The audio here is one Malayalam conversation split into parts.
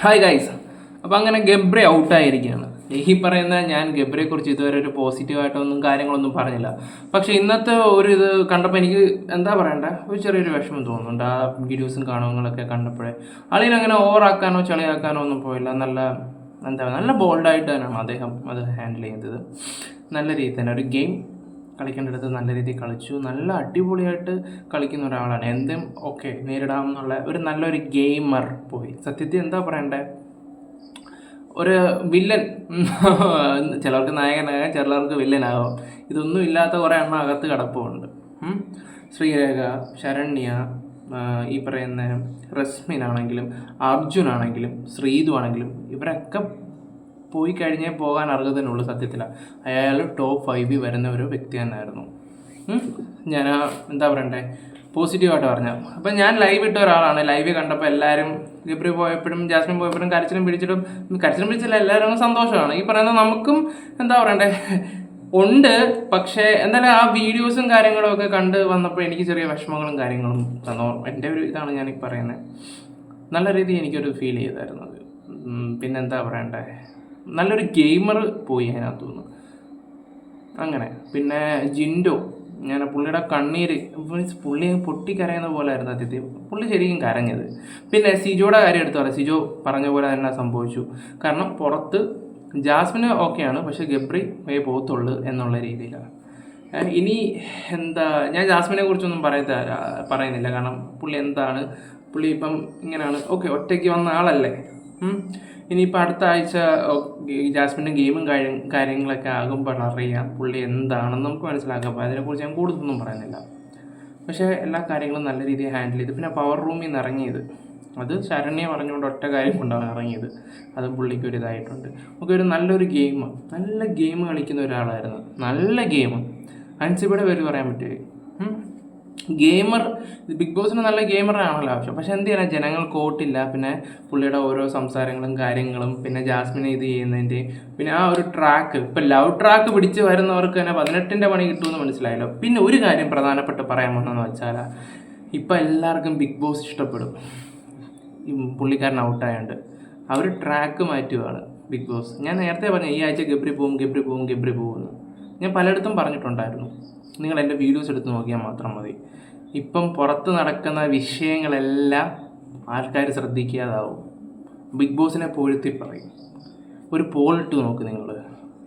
ഹായ് ഗൈസ് അപ്പോൾ അങ്ങനെ ഗബ്രെ ഔട്ടായിരിക്കുകയാണ് ഈ പറയുന്ന ഞാൻ ഗബ്രയെക്കുറിച്ച് ഇതുവരെ ഒരു പോസിറ്റീവായിട്ടൊന്നും കാര്യങ്ങളൊന്നും പറഞ്ഞില്ല. പക്ഷേ ഇന്നത്തെ ഒരു ഇത് കണ്ടപ്പോൾ എനിക്ക് എന്താ പറയണ്ടേ? ഒരു ചെറിയൊരു വിഷമം തോന്നുന്നുണ്ട്. ആ വീഡിയോസും കാണുകളൊക്കെ കണ്ടപ്പോഴേ. ആളിനങ്ങനെ ഓവറാക്കാനോ ചളിയാക്കാനോ ഒന്നും പോയില്ല. നല്ല എന്താ നല്ല ബോൾഡായിട്ട് തന്നെയാണ് അദ്ദേഹം അത് ഹാൻഡിൽ ചെയ്തത്. നല്ല രീതി തന്നെ. ഒരു ഗെയിം കളിക്കേണ്ടടുത്ത് നല്ല രീതിയിൽ കളിച്ചു. നല്ല അടിപൊളിയായിട്ട് കളിക്കുന്ന ഒരാളാണ്. എന്തും ഓക്കെ നേരിടാമെന്നുള്ള ഒരു നല്ലൊരു ഗെയിമർ പോയി. സത്യത്തിൽ എന്താ പറയണ്ടേ? ഒരു വില്ലൻ. ചിലർക്ക് നായകനാകാം ചിലർക്ക് വില്ലനാകാം ഇതൊന്നും ഇല്ലാത്ത കുറേ എണ്ണം അകത്ത് കിടപ്പുണ്ട്. ശ്രീരേഖ ശരണ്യ ഈ പറയുന്ന റസ്മിനാണെങ്കിലും അർജുനാണെങ്കിലും ശ്രീതു ആണെങ്കിലും ഇവരൊക്കെ പോയി കഴിഞ്ഞേ പോകാൻ അർഹതനുള്ളൂ സത്യത്തിലാണ് അയാൾ ടോപ്പ് ഫൈവിൽ വരുന്ന ഒരു വ്യക്തി തന്നെയായിരുന്നു ഞാൻ എന്താ പറയണ്ടേ? പോസിറ്റീവായിട്ട് പറഞ്ഞു. അപ്പം ഞാൻ ലൈവ് ഇട്ട ഒരാളാണ്. ലൈവ് കണ്ടപ്പോൾ എല്ലാവരും ഗബ്രി പോയപ്പോഴും ജാസ്മിൻ പോയപ്പോഴും കരച്ചിലും പിടിച്ചിട്ടും കരച്ചിലും പിടിച്ചില്ല എല്ലാവരും സന്തോഷമാണ്. ഈ പറയുന്നത് നമുക്കും എന്താ പറയണ്ടേ? ഉണ്ട്. പക്ഷേ എന്തായാലും ആ വീഡിയോസും കാര്യങ്ങളും ഒക്കെ കണ്ട് വന്നപ്പോൾ എനിക്ക് ചെറിയ വിഷമങ്ങളും കാര്യങ്ങളും തന്നു. എന്റെ ഒരു ഇതാണ് ഞാൻ പറയുന്നത് നല്ല രീതിയിൽ എനിക്കൊരു ഫീൽ ചെയ്തായിരുന്നു പിന്നെന്താ പറയണ്ടേ? നല്ലൊരു ഗെയിമർ പോയി അതിനകത്തു നിന്ന്. അങ്ങനെ. പിന്നെ ജിൻഡോ. ഞാൻ പുള്ളിയുടെ കണ്ണീര്. മീൻസ് പുള്ളി പൊട്ടിക്കരയുന്ന പോലെ ആയിരുന്നു സത്യത്തിൽ പുള്ളി ശരിക്കും കരഞ്ഞത്. പിന്നെ സിജോയുടെ കാര്യം എടുത്തു പറയാം. സിജോ പറഞ്ഞ പോലെ തന്നെ സംഭവിച്ചു. കാരണം പുറത്ത് ജാസ്മിന് ഓക്കെയാണ്. പക്ഷെ ഗബ്രി വേ പോകത്തുള്ളൂ എന്നുള്ള രീതിയിലാണ്. ഇനി എന്താ ഞാൻ ജാസ്മിനെ കുറിച്ചൊന്നും പറയത്ത പറയുന്നില്ല. കാരണം പുള്ളി എന്താണ്? പുള്ളി ഇപ്പം ഇങ്ങനെയാണ്. ഓക്കെ ഒറ്റയ്ക്ക് വന്ന ആളല്ലേ. ഇനിയിപ്പോൾ അടുത്ത ആഴ്ച ജാസ്മിന്റെ ഗെയിമും കാര്യം കാര്യങ്ങളൊക്കെ ആകുമ്പോൾ അറിയാം പുള്ളി എന്താണെന്ന് നമുക്ക് മനസ്സിലാക്കാം. അപ്പോൾ അതിനെക്കുറിച്ച് ഞാൻ കൂടുതലൊന്നും പറയുന്നില്ല. പക്ഷേ എല്ലാ കാര്യങ്ങളും നല്ല രീതിയിൽ ഹാൻഡിൽ ചെയ്തു. പിന്നെ പവർ റൂമിൽ നിന്ന് ഇറങ്ങിയത്. അത് ശരണ്യ പറഞ്ഞുകൊണ്ട് ഒറ്റ കാര്യം കൊണ്ടാണ് ഇറങ്ങിയത്. അതും പുള്ളിക്ക് ഒരു ഇതായിട്ടുണ്ട്. നമുക്ക് ഒരു നല്ലൊരു ഗെയിം നല്ല ഗെയിം കളിക്കുന്ന ഒരാളായിരുന്നു. നല്ല ഗെയിം അൻസിബയുടെ പേര് പറയാൻ പറ്റുമോ ഗെയിമർ ബിഗ് ബോസിന് നല്ല ഗെയിമറാണല്ലോ. ആവശ്യം പക്ഷെ എന്ത് ചെയ്യണം ജനങ്ങൾ കോട്ടില്ല. പിന്നെ പുള്ളിയുടെ ഓരോ സംസാരങ്ങളും കാര്യങ്ങളും പിന്നെ ജാസ്മിനെ ഇത് ചെയ്യുന്നതിന്റെ പിന്നെ ആ ഒരു ട്രാക്ക് ഇപ്പം ലവ് ട്രാക്ക് പിടിച്ച് വരുന്നവർക്ക് തന്നെ പതിനെട്ടിന്റെ പണി കിട്ടുമെന്ന് മനസ്സിലായല്ലോ. പിന്നെ ഒരു കാര്യം പ്രധാനപ്പെട്ട് പറയാൻ വന്നതെന്ന് വെച്ചാൽ ഇപ്പം എല്ലാവർക്കും ബിഗ് ബോസ് ഇഷ്ടപ്പെടും. ഈ പുള്ളിക്കാരൻ ആ അവർ ട്രാക്ക് മാറ്റുകയാണ് ബിഗ് ബോസ്. ഞാൻ നേരത്തെ പറഞ്ഞു ഈ ആഴ്ച ഗബ്രി പോവും ഗബ്രി പോവും ഗബ്രി പോകുമെന്ന് ഞാൻ പലയിടത്തും പറഞ്ഞിട്ടുണ്ടായിരുന്നു. നിങ്ങൾ എന്റെ വീഡിയോസ് എടുത്ത് നോക്കിയാൽ മാത്രം മതി. ഇപ്പം പുറത്ത് നടക്കുന്ന വിഷയങ്ങളെല്ലാം ആൾക്കാർ ശ്രദ്ധിക്കാതാവും. ബിഗ് ബോസിനെ പൊഴുത്തി പറയും. ഒരു പോൾ ഇട്ട് നോക്ക് നിങ്ങൾ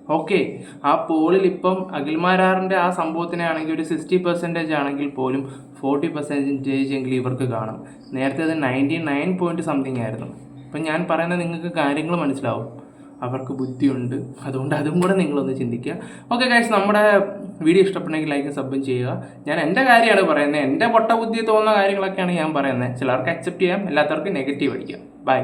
ഓക്കെ ആ പോളിൽ ഇപ്പം അഖിൽമാരാറിന്റെ ആ സംഭവത്തിനെ ആണെങ്കിൽ ഒരു സിക്സ്റ്റി പെർസെന്റേജ് ആണെങ്കിൽ പോലും ഫോർട്ടി പെർസെന്റേജ് എങ്കിലും ഇവർക്ക് കാണും. നേരത്തെ അത് നയന്റി നയൻ പോയിന്റ് സംതിങ് ആയിരുന്നു. അപ്പം ഞാൻ പറയുന്നത് നിങ്ങൾക്ക് കാര്യങ്ങൾ മനസ്സിലാവും. അവർക്ക് ബുദ്ധിയുണ്ട്. അതുകൊണ്ട് അതും കൂടെ നിങ്ങളൊന്ന് ചിന്തിക്കുക. ഓക്കെ ഗൈസ് നമ്മുടെ വീഡിയോ ഇഷ്ടപ്പെട്ടെങ്കിൽ ലൈക്കും സബും ചെയ്യുക. ഞാൻ എന്റെ കാര്യമാണ് പറയുന്നത്. എന്റെ പൊട്ട ബുദ്ധി തോന്നുന്ന കാര്യങ്ങളൊക്കെയാണ് ഞാൻ പറയുന്നത്. ചിലർക്ക് അക്സെപ്റ്റ് ചെയ്യാം എല്ലാത്തവർക്കും നെഗറ്റീവ് അടിക്കാം. ബൈ